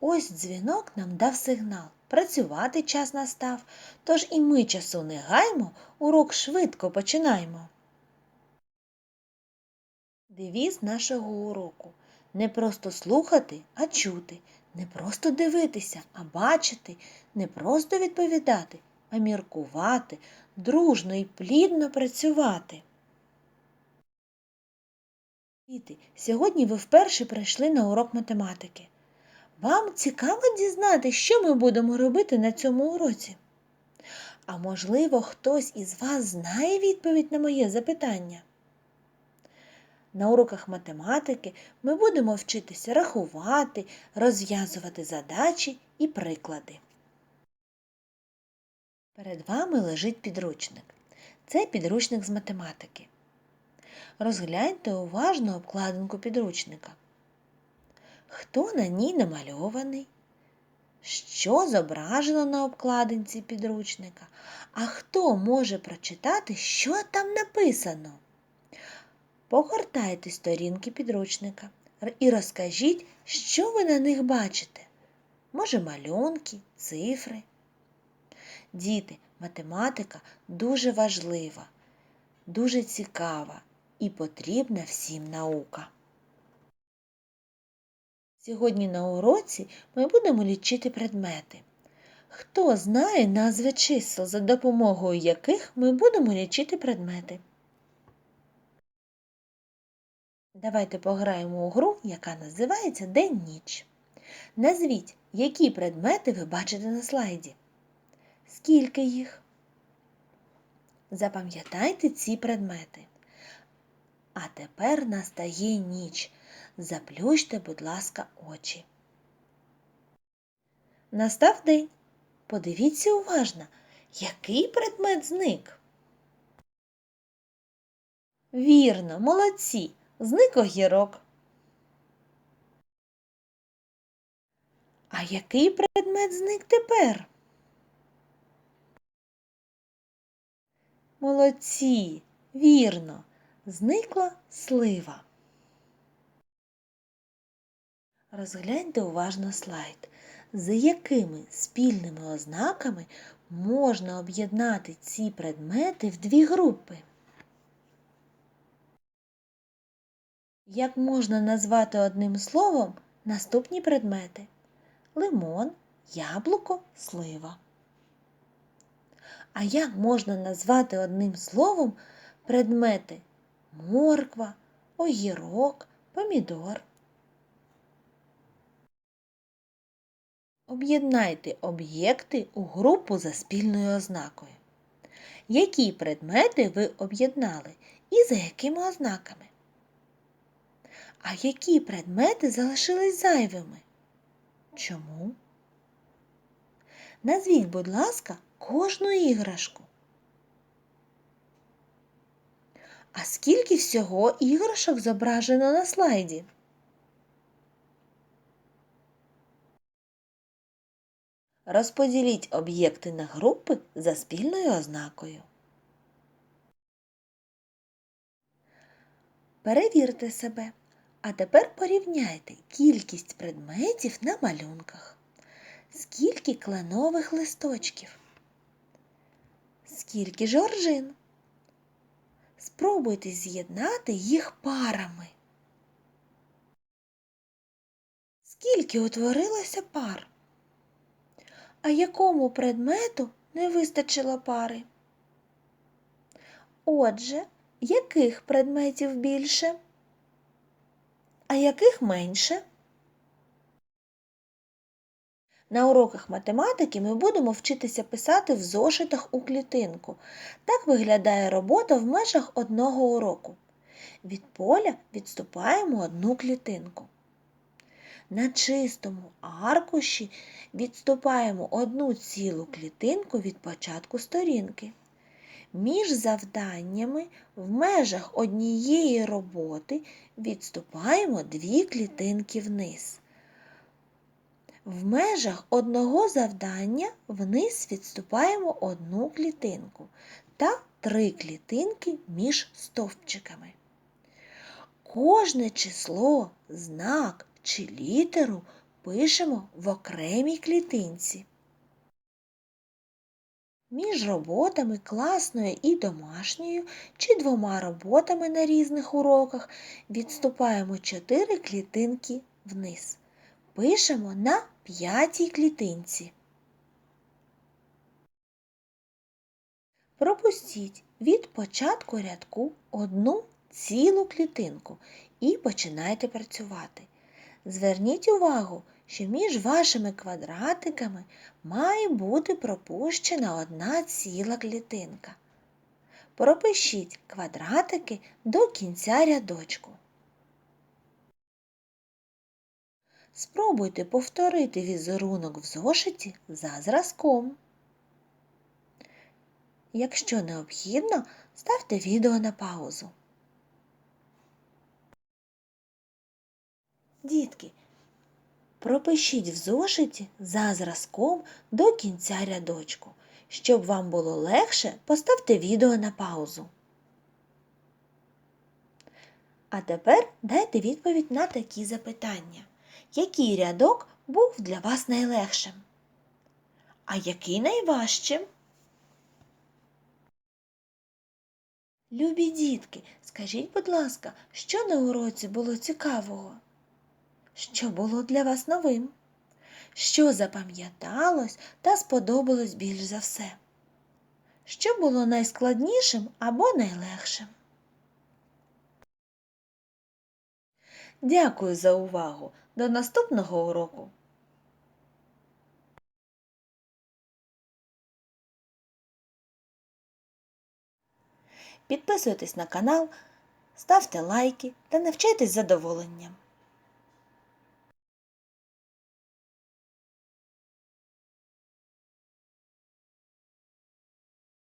Ось дзвінок нам дав сигнал. Працювати час настав, тож і ми часу не гаймо, урок швидко починаємо. Девіз нашого уроку не просто слухати, а чути, не просто дивитися, а бачити, не просто відповідати, а міркувати, дружно і плідно працювати. Діти, сьогодні ви вперше прийшли на урок математики. Вам цікаво дізнати, що ми будемо робити на цьому уроці? А можливо, хтось із вас знає відповідь на моє запитання? На уроках математики ми будемо вчитися рахувати, розв'язувати задачі і приклади. Перед вами лежить підручник. Це підручник з математики. Розгляньте уважно обкладинку підручника. Хто на ній намальований? Що зображено на обкладинці підручника? А хто може прочитати, що там написано? Погортайте сторінки підручника і розкажіть, що ви на них бачите. Може, малюнки, цифри. Діти, математика дуже важлива, дуже цікава і потрібна всім наука. Сьогодні на уроці ми будемо лічити предмети. Хто знає назви чисел, за допомогою яких ми будемо лічити предмети? Давайте пограємо у гру, яка називається День-ніч. Назвіть, які предмети ви бачите на слайді. Скільки їх? Запам'ятайте ці предмети. А тепер настає ніч. Заплющте, будь ласка, очі. Настав день. Подивіться уважно, який предмет зник. Вірно, молодці, зник огірок. А який предмет зник тепер? Молодці, вірно, зникла слива. Розгляньте уважно слайд, за якими спільними ознаками можна об'єднати ці предмети в дві групи. Як можна назвати одним словом наступні предмети? Лимон, яблуко, слива. А як можна назвати одним словом предмети морква, огірок, помідор? Об'єднайте об'єкти у групу за спільною ознакою. Які предмети ви об'єднали і за якими ознаками? А які предмети залишились зайвими? Чому? Назвіть, будь ласка, кожну іграшку. А скільки всього іграшок зображено на слайді? Розподіліть об'єкти на групи за спільною ознакою. Перевірте себе. А тепер порівняйте кількість предметів на малюнках. Скільки кленових листочків? Скільки жоржин? Спробуйте з'єднати їх парами. Скільки утворилося пар? А якому предмету не вистачило пари? Отже, яких предметів більше? А яких менше? На уроках математики ми будемо вчитися писати в зошитах у клітинку. Так виглядає робота в межах одного уроку. Від поля відступаємо одну клітинку. На чистому аркуші відступаємо одну цілу клітинку від початку сторінки. Між завданнями в межах однієї роботи відступаємо дві клітинки вниз. В межах одного завдання вниз відступаємо одну клітинку та три клітинки між стовпчиками. Кожне число, знак чи літеру пишемо в окремій клітинці. Між роботами класною і домашньою чи двома роботами на різних уроках відступаємо 4 клітинки вниз. Пишемо на п'ятій клітинці. Пропустіть від початку рядку одну цілу клітинку і починайте працювати. Зверніть увагу, що між вашими квадратиками має бути пропущена одна ціла клітинка. Пропишіть квадратики до кінця рядочку. Спробуйте повторити візерунок в зошиті за зразком. Якщо необхідно, ставте відео на паузу. Дітки, пропишіть в зошиті за зразком до кінця рядочку. Щоб вам було легше, поставте відео на паузу. А тепер дайте відповідь на такі запитання. Який рядок був для вас найлегшим? А який найважчим? Любі дітки, скажіть, будь ласка, що на уроці було цікавого? Що було для вас новим? Що запам'яталось та сподобалось більш за все? Що було найскладнішим або найлегшим? Дякую за увагу! До наступного уроку! Підписуйтесь на канал, ставте лайки та навчайтесь задоволенням.